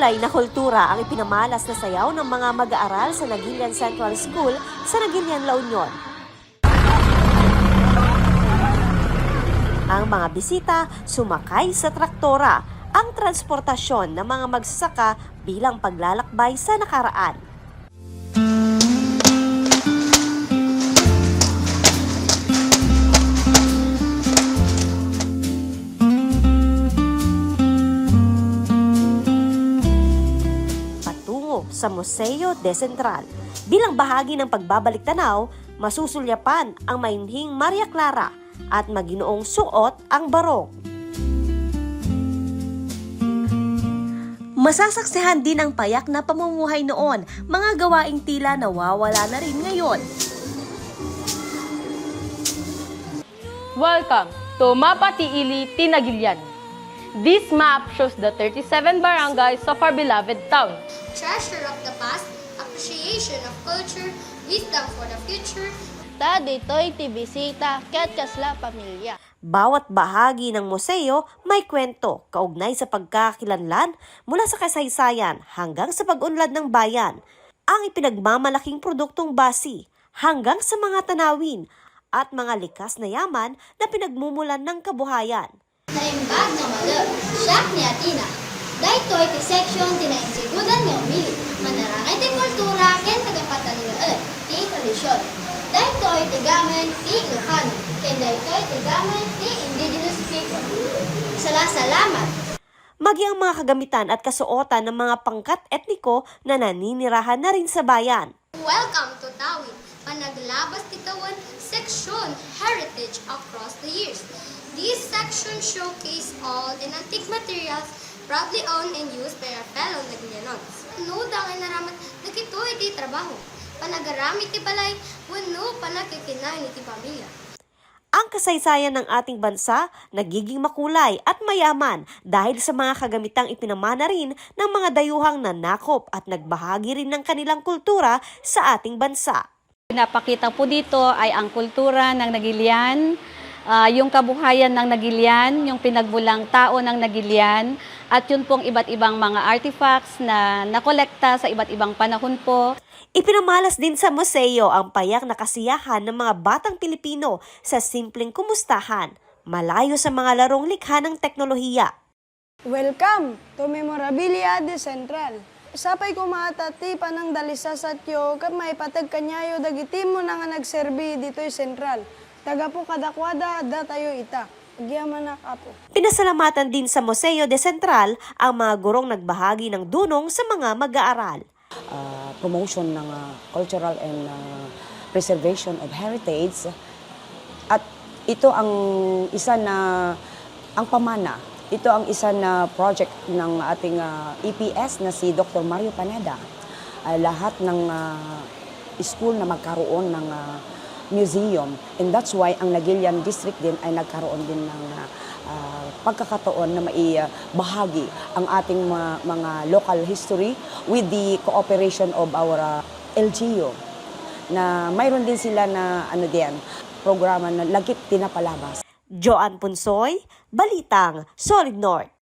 Makulay na kultura ang ipinamalas na sayaw ng mga mag-aaral sa Nagilian Central School sa Nagilian, La Union. Ang mga bisita sumakay sa traktora, ang transportasyon ng mga magsasaka bilang paglalakbay sa nakaraan. Sa Museo de Central. Bilang bahagi ng pagbabalik tanaw, masusulyapan ang mainhing Maria Clara at maginoong suot ang barong. Masasaksihan din ang payak na pamumuhay noon, mga gawaing tila nawawala na rin ngayon. Welcome to Mapatiili, Tinagilian. This map shows the 37 barangays of our beloved town. treasure of the past, appreciation of culture, wisdom for the future, Ta dito'y tibisita, ket kasla pamilya. Bawat bahagi ng museo may kwento kaugnay sa pagkakakilanlan mula sa kasaysayan hanggang sa pag-unlad ng bayan. Ang ipinagmamalaking produktong basi hanggang sa mga tanawin at mga likas na yaman na pinagmumulan ng kabuhayan. Naimbag nga malo, siyak ni Atina. Daytoy ti section tinainsigudan nga umili, manarangay ti kultura ken tagapataligaan, ti tradisyon. Daytoy ti gamen ti Ilocano, ken daytoy ti gamen ti indigenous people. Sala-salamat. Magi ang mga kagamitan at kasuotan ng mga pangkat etniko na naninirahan na rin sa bayan. Welcome to Tawid, panaglabas titawan section heritage across the years. This section showcase all the antique materials proudly owned and used by our fellow Nagilianons. No dangay naramat nakito iti trabaho. Panagarami ti balay, wano panakikinay iti pamilya. Ang kasaysayan ng ating bansa nagiging makulay at mayaman dahil sa mga kagamitang ipinamana rin ng mga dayuhang nanakop at nagbahagi rin ng kanilang kultura sa ating bansa. Pinapakita po dito ay ang kultura ng Nagilian, ah, yung kabuhayan ng Nagilian, yung pinagbulang tao ng Nagilian, at yun pong iba't ibang mga artifacts na nakolekta sa iba't ibang panahon po. Ipinamalas din sa museo ang payak na kasiyahan ng mga batang Pilipino sa simpleng kumustahan, malayo sa mga larong likha ng teknolohiya. Welcome to Memorabilia de Central. Sapay ko matati pa ng dalisa sa tiyo may patag kanyayo dagiti mo na nga nagserbi dito'y Central. Taga po kadakwada da tayo ita. Agyaman na kapo. Pinasalamatan din sa Museo de Central ang mga gurong nagbahagi ng dunong sa mga mag-aaral. uh, promotion ng uh, cultural and uh, preservation of heritage. At ito ang isa na, ang pamana, ito ang isa na project ng ating uh, EPS na si Dr. Mario Paneda. Uh, lahat ng uh, school na magkaroon ng uh, museum. And that's why ang Nagilian District din ay nagkaroon din ng uh, uh, pagkakataon na maibahagi ang ating mga, mga local history with the cooperation of our uh, LGU na mayroon din sila na ano din programa na lagip tinapalabas. Joan Punsoy, Balitang, Solid North.